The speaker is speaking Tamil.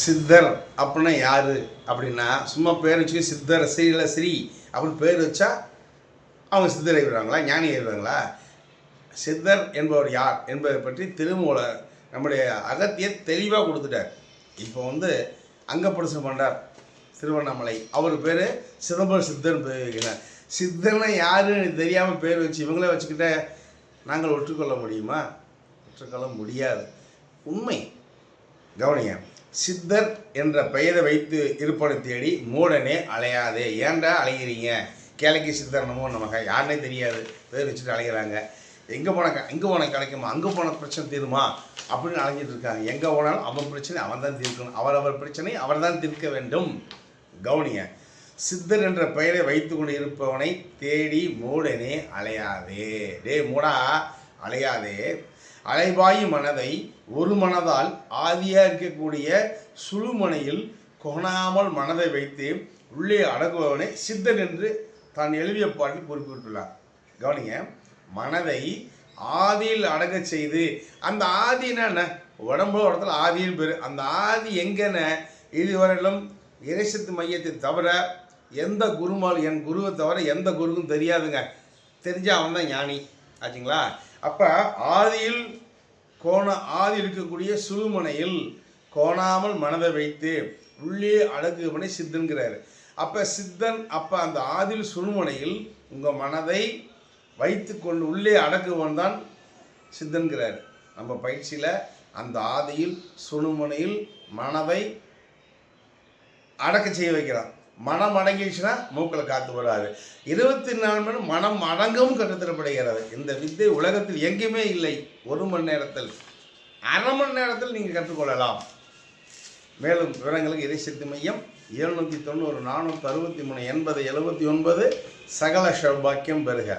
சித்தர் அப்படின்னா யார்? அப்படின்னா சும்மா பேர் வச்சு சித்தர் ஸ்ரீல ஸ்ரீ அப்படின்னு பேர் வச்சா அவங்க சித்தர் ஆகிடுறாங்களா ஞானி ஆகிடுறாங்களா சித்தர் என்பவர் யார் என்பதை பற்றி திருமூலர் நம்முடைய அகத்தியை தெளிவாக கொடுத்துட்டார். இப்போ வந்து அங்கப்படுசம் பண்ணார் திருவண்ணாமலை. அவர் பேர் சிதம்பரம் சித்தர்னு பேர் வைக்கிறார் சித்தர்னா யாருன்னு தெரியாமல் பேர் வச்சு இவங்களே வச்சுக்கிட்ட நாங்கள் ஒற்றுக்கொள்ள முடியுமா? ஒற்றுக்கொள்ள முடியாது. உண்மை. கவனியம் சித்தர் என்ற பெயரை வைத்து இருப்பதை தேடி மூடனே அலையாதே. ஏன்டா அலைகிறீங்க கேளைக்கு சித்தர் என்னமோ நமக்கு யாருனே தெரியாது. பேர் வச்சுட்டு அலைகிறாங்க எங்கே போனால் எங்கே போனால் கிடைக்குமா அங்கே போன பிரச்சனை தீருமா? அப்படின்னு அலைஞ்சிட்டு இருக்காங்க. எங்கே போனாலும் அவன் பிரச்சனை அவன் தான் தீர்க்கணும். அவரவர் பிரச்சனை அவர் தான் தீர்க்க வேண்டும். கவனிங்க. சித்தர் என்ற பெயரை வைத்து கொண்டு இருப்பவனை தேடி மூடனே அலையாதே. டே மூடா. அலையாதே. அலைபாயும் மனதை ஒரு மனதால் ஆதியாக இருக்கக்கூடிய சுழுமனையில் கொணாமல் மனதை வைத்து உள்ளே அடங்குபவனை சித்தன் என்று தான் எழுதிய பாட்டில் குறிப்பிட்டுள்ளார். கவனிங்க மனதை ஆதியில் அடங்க செய்து அந்த ஆதினா என்ன உடம்புல இடத்துல ஆதின்னு பெரு அந்த ஆதி எங்கன்னு இதுவரையிலும் இறைசத்து மையத்தை தவிர எந்த குருமால் என் குருவை தவிர எந்த குருவும் தெரியாதுங்க. தெரிஞ்சால் அவன் தான் ஞானி. ஆச்சுங்களா? அப்போ ஆதியில் கோண ஆதி இருக்கக்கூடிய சுழுமனையில் கோணாமல் மனதை வைத்து உள்ளே அடங்குவனை சித்தன்கிறாரு. அப்போ சித்தன் அப்போ அந்த ஆதில் சுழுமனையில் உங்கள் மனதை வைத்து கொண்டு உள்ளே அடக்குவன் தான் சித்தன்கிறார். நம்ம பயிற்சியில் அந்த ஆதியில் சுழுமனையில் மனதை அடக்க செய்ய வைக்கிறான். மனம் அடங்கிடுச்சுன்னா மூக்கில் காத்து விடாது இருபத்தி நாலு மணி மனம் அடங்கவும் கற்றுத்தரப்படுகிறது இந்த வித்தை உலகத்தில் எங்கேயுமே இல்லை. ஒரு மணி நேரத்தில் அரை மணி நேரத்தில் நீங்கள் கற்றுக்கொள்ளலாம். மேலும் விவரங்களுக்கு இறைசக்தி மையம் எழுநூற்றி தொண்ணூறு நானூற்றி அறுபத்தி மூணு எண்பது எழுபத்தி ஒன்பது சகல சௌபாக்கியம் பெறுக.